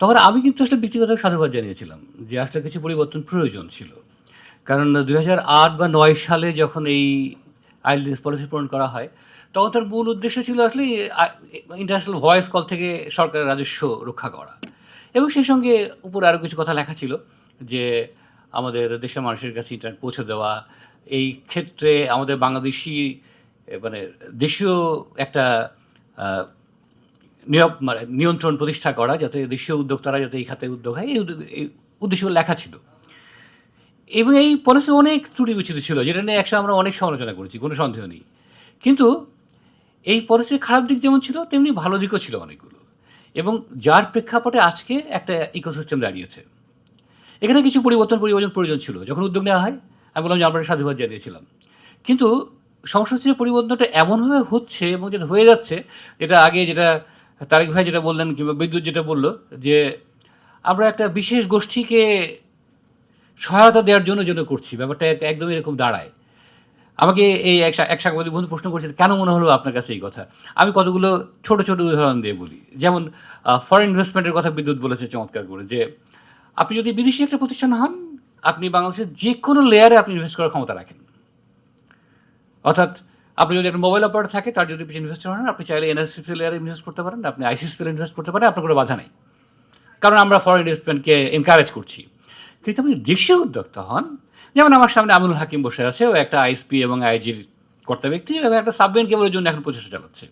তখন আমি কিন্তু আসলে ব্যক্তিগত সাধুবাদ জানিয়েছিলাম যে আসলে কিছু পরিবর্তন প্রয়োজন ছিল। কারণ দুই আট বা নয় সালে যখন এই আইএলডিএস পলিসি প্রণয়ন করা হয়, তখন তার মূল উদ্দেশ্য ছিল আসলে ইন্টারন্যাশনাল ভয়েস কল থেকে সরকারের রাজস্ব রক্ষা করা। এবং সেই সঙ্গে উপরে আরও কিছু কথা লেখা ছিল যে আমাদের দেশের মানুষের কাছে ইন্টারনেট পৌঁছে দেওয়া, এই ক্ষেত্রে আমাদের বাংলাদেশি মানে দেশীয় একটা নিরব মানে নিয়ন্ত্রণ প্রতিষ্ঠা করা যাতে দেশীয় উদ্যোক্তারা যাতে এই খাতে উদ্যোগ হয়, এই উদ্দেশ্যগুলো লেখা ছিল। এবং এই পলিসি অনেক ত্রুটি বিচ্ছুতি ছিল, যেটা নিয়ে একসময় আমরা অনেক সমালোচনা করেছি, কোনো সন্দেহ নেই। কিন্তু এই পলিসির খারাপ দিক যেমন ছিল, তেমনি ভালো দিকও ছিল অনেকগুলো। এবং যার প্রেক্ষাপটে আজকে একটা ইকোসিস্টেম দাঁড়িয়েছে। এখানে কিছু পরিবর্তন পরিবর্তন প্রয়োজন ছিল, যখন উদ্যোগ নেওয়া হয়, আমি বললাম যে আমরা সাধুবাদ জানিয়েছিলাম। কিন্তু হচ্ছে পরিবর্তনটা এমনভাবে হচ্ছে এবং যেটা হয়ে যাচ্ছে, যেটা আগে যেটা তারেক ভাই যেটা বললেন কিংবা বিদ্যুৎ যেটা বলল, যে আমরা একটা বিশেষ গোষ্ঠীকে সহায়তা দেওয়ার জন্য জন্য করছি, ব্যাপারটা এক- একদম এরকম দাঁড়ায়। আমাকে এই এক সাংবাদিক বন্ধু প্রশ্ন করছে, কেন মনে হলো আপনার কাছে এই কথা? আমি কতগুলো ছোট ছোট উদাহরণ দিয়ে বলি। যেমন ফরেন ইনভেস্টমেন্টের কথা বিদ্যুৎ বলেছে চমৎকার করে, যে আপনি যদি বিদেশি একটা প্রতিষ্ঠান হন, আপনি বাংলাদেশের যে কোনো লেয়ারে আপনি ইনভেস্ট করার ক্ষমতা রাখেন। অর্থাৎ আপনি যদি একটা মোবাইল অপারেটর থাকে, তার যদি পিছনে ইনভেস্টার হন আপনি চাইলে এনএসসি লেয়ারে ইনভেস্ট করতে পারেন, আপনি আইসিসি ইনভেস্ট করতে পারেন, আপনার কোনো বাধা নেই। কারণ আমরা ফরেন ইনভেস্টমেন্টকে এনকারেজ করছি। কিন্তু আপনি দেশীয় উদ্যোক্তা হন, যেমন আমার সামনে আমিনুল হাকিম বসে আছে, ও একটা আইএসপি এবং আইজির কর্তা ব্যক্তি এবং একটা সাবমেন কেবলের জন্য এখন প্রচেষ্টা চালাচ্ছে।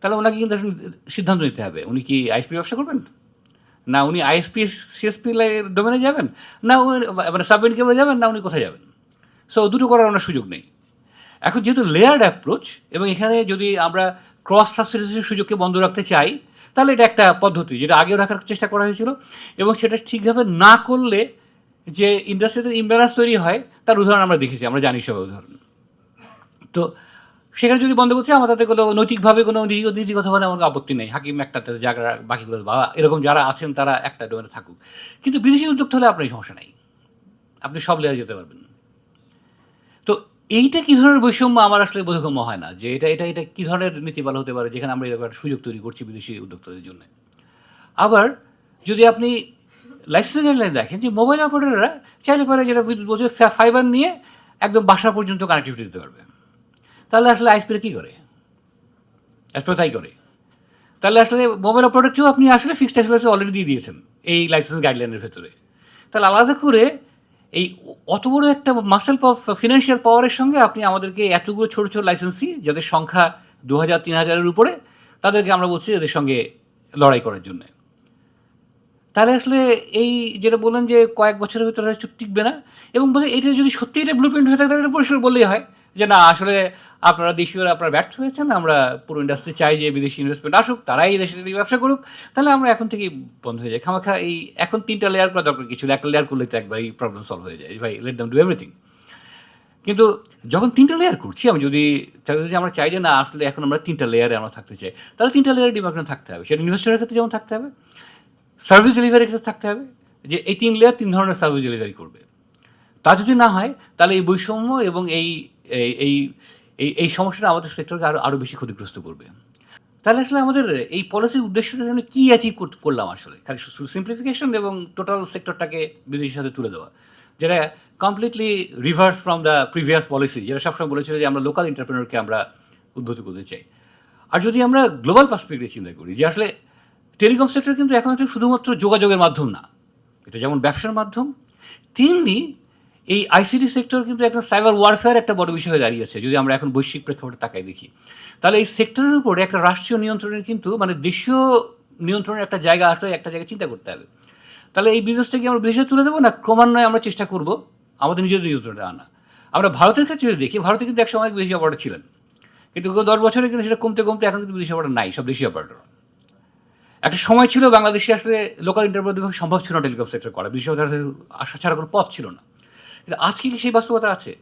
তাহলে ওনাকে কিন্তু এখন সিদ্ধান্ত নিতে হবে, উনি কি আইএসপি ব্যবসা করবেন? না, উনি আইএসপি সিএসপি ডোমেনে যাবেন? না, উনি মানে সাবমেন কেবলে যাবেন, না উনি কোথায় যাবেন? সো দুটো করার ওনার সুযোগ নেই। এখন যেহেতু লেয়ার্ড অ্যাপ্রোচ এবং এখানে যদি আমরা ক্রস সাবসিডিসের সুযোগকে বন্ধ রাখতে চাই, তাহলে এটা একটা পদ্ধতি যেটা আগেও রাখার চেষ্টা করা হয়েছিল, এবং সেটা ঠিকভাবে না করলে যে ইন্ডাস্ট্রিতে ইমব্যালেন্স তৈরি হয়, তার উদাহরণ আমরা দেখেছি, আমরা জানি সব উদাহরণ। তো সেখানে যদি বন্ধ করতে আমার তাতে কোনো নৈতিকভাবে কোনো নীতি- নীতিগতভাবে আমার আপত্তি নেই। হাকিম একটাতে জায়গা বাকিগুলো বাবা, এরকম যারা আছেন তারা একটা ডোমেনে থাকুক। কিন্তু বিদেশি উদ্যোক্তা হলে আপনার সমস্যা নাই। আপনি সব লেয়ারে যেতে পারবেন। এইটা কি ধরনের বৈষম্য আমার আসলে বোধগম্য হয় না, যে এটা এটা এটা কি ধরনের নীতিমালা হতে পারে যেখানে আমরা এরকম একটা সুযোগ তৈরি করছি বিদেশি উদ্যোক্তাদের জন্য? আবার যদি আপনি লাইসেন্স গাইডলাইন দেখেন যে মোবাইল অপারেটররা চাইলে পারে যেটা বিদ্যুৎ বলছে ফাইবার নিয়ে একদম বাসা পর্যন্ত কানেক্টিভিটি দিতে পারবে। তাহলে আসলে আইসপিরা কী করে? আইসপিরা তাই করে। তাহলে আসলে মোবাইল অপারেটরকেও আপনি আসলে ফিক্সড অ্যাসপিরাসে অলরেডি দিয়ে দিয়েছেন এই লাইসেন্স গাইডলাইনের ভেতরে। তাহলে আলাদা করে এই অত বড় একটা মাসেল ফিনান্সিয়াল পাওয়ারের সঙ্গে আপনি আমাদেরকে এতগুলো ছোট ছোট লাইসেন্সি যাদের সংখ্যা দু হাজার তিন হাজারের উপরে, তাদেরকে আমরা বলছি এদের সঙ্গে লড়াই করার জন্য। তাহলে আসলে এই যেটা বললেন যে কয়েক বছরের ভিতরে চুপ টিকবে না, এবং বলে এটা যদি সত্যি এটা ব্লু প্রিন্ট হয়ে থাকে, তাহলে পরিষ্কার বললেই হয়। যে না, আসলে আপনারা দেশীয়রা, আপনারা ব্যর্থ হয়েছেন, আমরা পুরো ইন্ডাস্ট্রি চাই যে বিদেশি ইনভেস্টমেন্ট আসুক, তারাই এই দেশে ব্যবসা করুক। তাহলে আমরা এখন থেকেই বন্ধ হয়ে যায় খামাখা, এই এখন তিনটা লেয়ার করা দরকার কিছু। একটা লেয়ার করলে তো একবার এই প্রবলেম সলভ হয়ে যায়। ভাই লেট দাম ডু এভরিথিং কিন্তু যখন তিনটা লেয়ার করছি, আমি যদি যদি আমরা চাই যে না, আসলে এখন আমরা তিনটা লেয়ারে আমরা থাকতে চাই, তাহলে তিনটা লেয়ারে ডিমার্কেশন থাকতে হবে। সেটা ইনভেস্টরের ক্ষেত্রে যেমন থাকতে হবে সার্ভিস ডেলিভারির ক্ষেত্রে থাকতে হবে, যে এই তিন লেয়ার তিন ধরনের সার্ভিস ডেলিভারি করবে। তা যদি না হয়, তাহলে এই বৈষম্য এবং এই এই- এই এই সমস্যাটা আমাদের সেক্টরকে আরও আরও বেশি ক্ষতিগ্রস্ত করবে। তাহলে আসলে আমাদের এই পলিসির উদ্দেশ্যটা যেন কী অ্যাচিভ করলাম আসলে? খালি শুধু সিম্পলিফিকেশন এবং টোটাল সেক্টরটাকে বিদেশের সাথে তুলে দেওয়া। যেটা completely reverse from the previous policy যেটা সবসময় বলেছিল যে আমরা লোকাল এন্টারপ্রেনারকে আমরা উদ্বুদ্ধ করতে চাই। আর যদি আমরা গ্লোবাল পার্সপেক্টিভ চিন্তা করি, যে আসলে টেলিকম সেক্টর কিন্তু এখন শুধুমাত্র যোগাযোগের মাধ্যম না, এটা যেমন ব্যবসার মাধ্যম, তেমনি এই আইসিটি সেক্টর কিন্তু একটা সাইবার ওয়ারফেয়ার একটা বড় বিষয় হয়ে দাঁড়িয়েছে, যদি আমরা এখন বৈশ্বিক প্রেক্ষাপটে তাকাই দেখি। তাহলে এই সেক্টরের উপরে একটা রাষ্ট্রীয় নিয়ন্ত্রণের কিন্তু মানে দেশীয় নিয়ন্ত্রণের একটা জায়গা আসলে একটা জায়গায় চিন্তা করতে হবে। তাহলে এই বিজনেসটা কি আমরা বিদেশে তুলে দেবো, না ক্রমান্বয়ে আমরা চেষ্টা করব আমাদের নিজেদের নিয়ন্ত্রণে আনা? আমরা ভারতের ক্ষেত্রে যদি দেখি, ভারতে কিন্তু একসময় অনেক বিদেশি অপারেটর ছিলেন। কিন্তু গত দশ বছরে কিন্তু সেটা কমতে কমতে এখন কিন্তু বিদেশি অপারেটর নাই, সব দেশি অপারেটর। একটা সময় ছিল বাংলাদেশে আসলে লোকাল ইন্টারপ্রেট সম্ভব ছিল না টেলিকম সেক্টর করা, বিদেশি অপারেটর আসা ছাড়া কোনো পথ ছিল না। কিন্তু আজকে কি সেই বাস্তবতা আছে?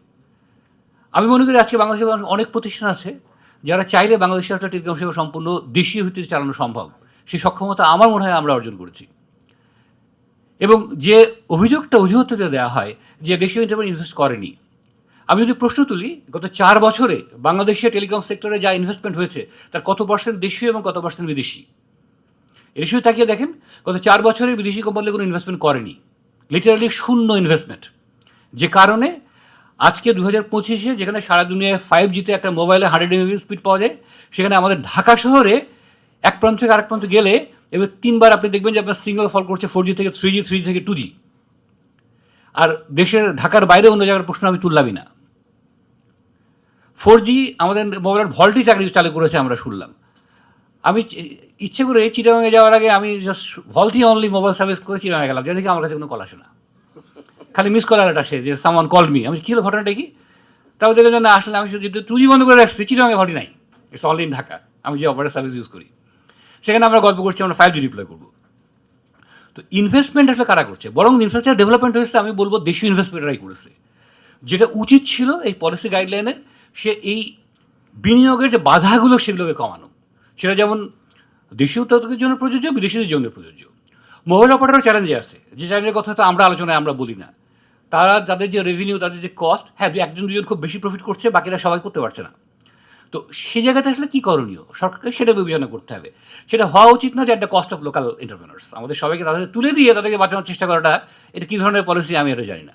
আমি মনে করি আজকে বাংলাদেশে অনেক প্রতিষ্ঠান আছে যারা চাইলে বাংলাদেশের একটা টেলিকম সেবা সম্পূর্ণ দেশীয় ভিত্তিতে চালানো সম্ভব। সেই সক্ষমতা আমার মনে হয় আমরা অর্জন করেছি। এবং যে অভিযোগটা অজুহাতে দেওয়া হয় যে দেশীয় ইন্টারপ্রেট ইনভেস্ট করেনি। আমি যদি প্রশ্ন তুলি, গত চার বছরে বাংলাদেশের টেলিকম সেক্টরে যা ইনভেস্টমেন্ট হয়েছে, তার কত পার্সেন্ট দেশীয় এবং কত পার্সেন্ট বিদেশি? রেশিও তাকিয়ে দেখেন, গত চার বছরে বিদেশি কোম্পানি কোনো ইনভেস্টমেন্ট করেনি। লিটারালি শূন্য ইনভেস্টমেন্ট যে কারণে আজকে দু হাজার পঁচিশে যেখানে সারা দুনিয়ায় ফাইভ জিতে একটা মোবাইলে হান্ড্রেড এমবি স্পিড পাওয়া যায়, সেখানে আমাদের ঢাকা শহরে এক প্রান্ত থেকে আরেক প্রান্ত গেলে এবার তিনবার আপনি দেখবেন যে আপনার সিঙ্গেল ফল করছে ফোর জি থেকে থ্রি জি থ্রি থেকে টু জি আর দেশের ঢাকার বাইরে অন্য জায়গার প্রশ্ন আমি তুললামই না। ফোর জি আমাদের মোবাইলের ভল্টি চাকরি চালু করেছে আমরা শুনলাম। আমি ইচ্ছে করে চিটাগাঙে যাওয়ার আগে আমি জাস্ট ভল্টি অনলি মোবাইল সার্ভিস করে চিটাগাঙে গেলাম যেদিকে আমার কাছে কোনো কল আসে না। খালি মিস কল একটা আসে যে সামান কল মি আমি কী হলো ঘটনাটা কি? তাও দেখে না আসলে আমি টু জি বন্ধ করে রাখছি চিটাগাঙে ভল্টি নাই। ইটস অল ইন ঢাকা আমি যে অপারেট সার্ভিস ইউজ করি। সেখানে আমরা গল্প করছি, আমরা ফাইভ জি ডিপ্লয় করব। তো ইনভেস্টমেন্ট আসলে কারা করছে? বরং ইনফ্রাস্ট্রাকচার ডেভেলপমেন্ট হয়েছে, আমি বলব দেশীয় ইনভেস্টমেন্টরাই করেছে। যেটা উচিত ছিল এই পলিসি গাইডলাইনের সে এই বিনিয়োগের যে বাধাগুলো সেগুলোকে কমানো। সেটা যেমন দেশীয় উৎপাদকের জন্য প্রযোজ্য, বিদেশিদের জন্য প্রযোজ্য। মোবাইল অপারেটর চ্যালেঞ্জে আছে। যে চ্যালেঞ্জের কথা তো আমরা আলোচনায় আমরা বলি না। তারা তাদের যে রেভিনিউ তাদের যে কস্ট হ্যাঁ একজন দুজন খুব বেশি প্রফিট করছে, বাকিরা সবাই করতে পারছে না। তো সে জায়গাতে আসলে কী করণীয়? সরকারকে সেটা বিবেচনা করতে হবে। সেটা হওয়া উচিত না যে একটা কস্ট অফ লোকাল এন্টারপ্রেনার্স আমাদের সবাইকে তাদের তুলে দিয়ে তাদেরকে বাঁচানোর চেষ্টা করাটা, এটা কী ধরনের পলিসি আমি এটা জানি না।